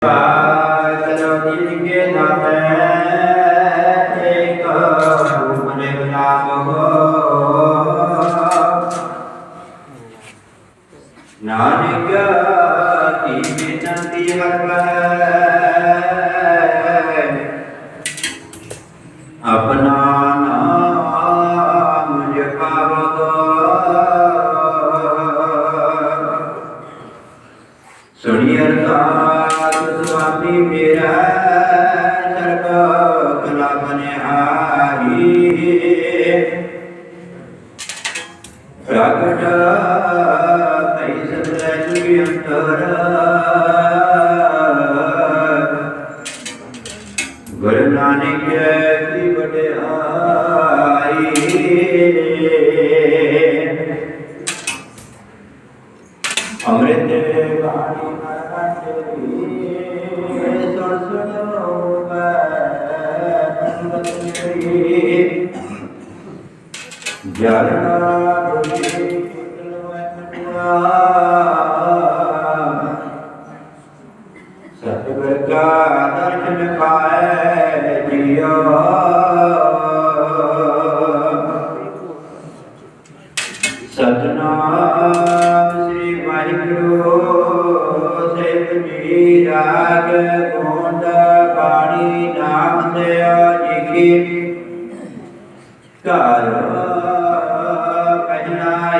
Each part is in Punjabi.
Bye. ਸੁਣੀ ਅਰਦਾਸ ਸੁਆਮੀ ਮੇਰਾ ਸਰਬ ਕਲਾ ਬਨਿਹਾਰੀ ਪ੍ਰਗਟ ਭਈ ਸਤਿ ਜੀ ਅੰਤਰ ਜਰਨਾ ਬੁਝੇ ਕੁਤਲਵੈ ਸਤਿਗੁਰ ਕਾ ਦਰਸ਼ਨ ਪਾਏ ਜੀਓ ਸਤਨਾਮ ਸ੍ਰੀ ਵਾਹਿਗੁਰੂ ਸੇਵ ਜੀ ਰਾਗ ਗੋਂਡ ਬਾਣੀ ਨਾਮ ਦਿਓ ਜੀ ਕੀ ਘਰ।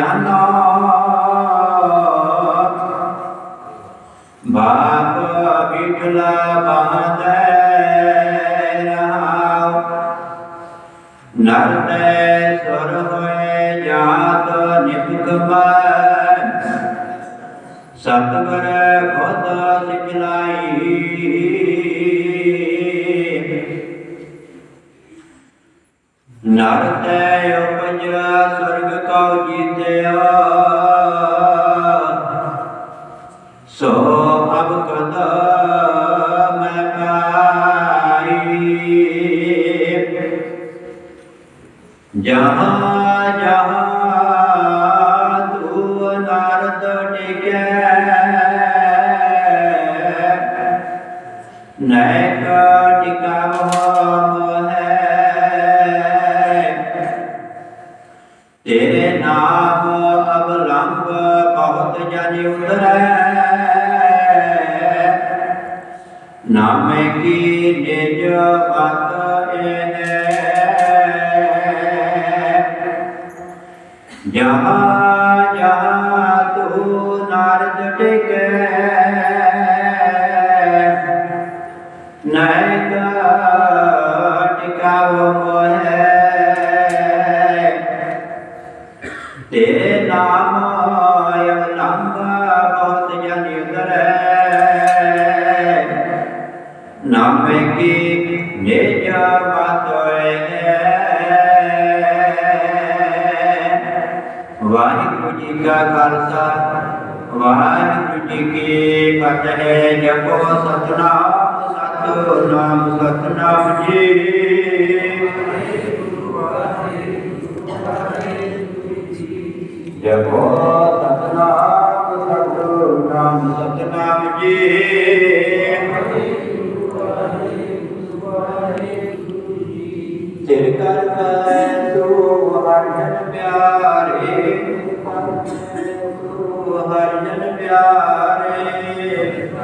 ਬਿਨਾ ਜਾਣਾ ਬਾਪ ਬਿਟਲਾ ਬਹਾਦੇ ਰਹਾਉ ਨਰਤੇ ਸੁਰ ਹੋਏ ਜਾਤ ਨਿਪਕਮੈ ਸਤਿਗੁਰ ਖੁਦ ਸਿਖਲਾਈ ਨਰਤੇ ਉਪਜ ਸੁਰਗ ਕਉ ਜੀਤਿਆ। ਸੋ ਅਬ ਕਦ ਮੈਂ ਪਾਈ। ਜਹਾਂ ਜਹਾਂ ਤੂ ਨਾਰਦ ਟਿਕੈ। ਨੈਕ ਟਿਕਾ ਤੇਰੇ ਨਾਮ ਅਬਲੰਬ ਬਹੁਤ ਜਨ ਉਤਰੈ ਨਾਮੇ ਕੀ ਨਿਜ ਬਤ ਇਹ। ਜਹਾਂ ਜਹਾਂ ਤੂ ਨਾਰਦ ਟਿਕੈ। ਤੇਰੇ ਨਾਮ ਅਵਲੰਬ ਬਹੁਤ ਜਨ ਉਤਰੈ ਨਾਮੇ ਕੀ ਨਿਜ ਬਾਤੋਏ ਵਾਹਿਗੁਰੂ ਜੀ ਕਾ ਖਾਲਸਾ। ਵਾਹਿਗੁਰੂ ਜੀ ਕੀ ਫਤਿਹ। ਜਪੋ ਸਤਨਾਮ ਸਤਨਾਮ ਸਤਨਾਮ ਜੀ। ਕਰ ਤੋ ਹਰ ਜਨ ਪਿਆਰੇ।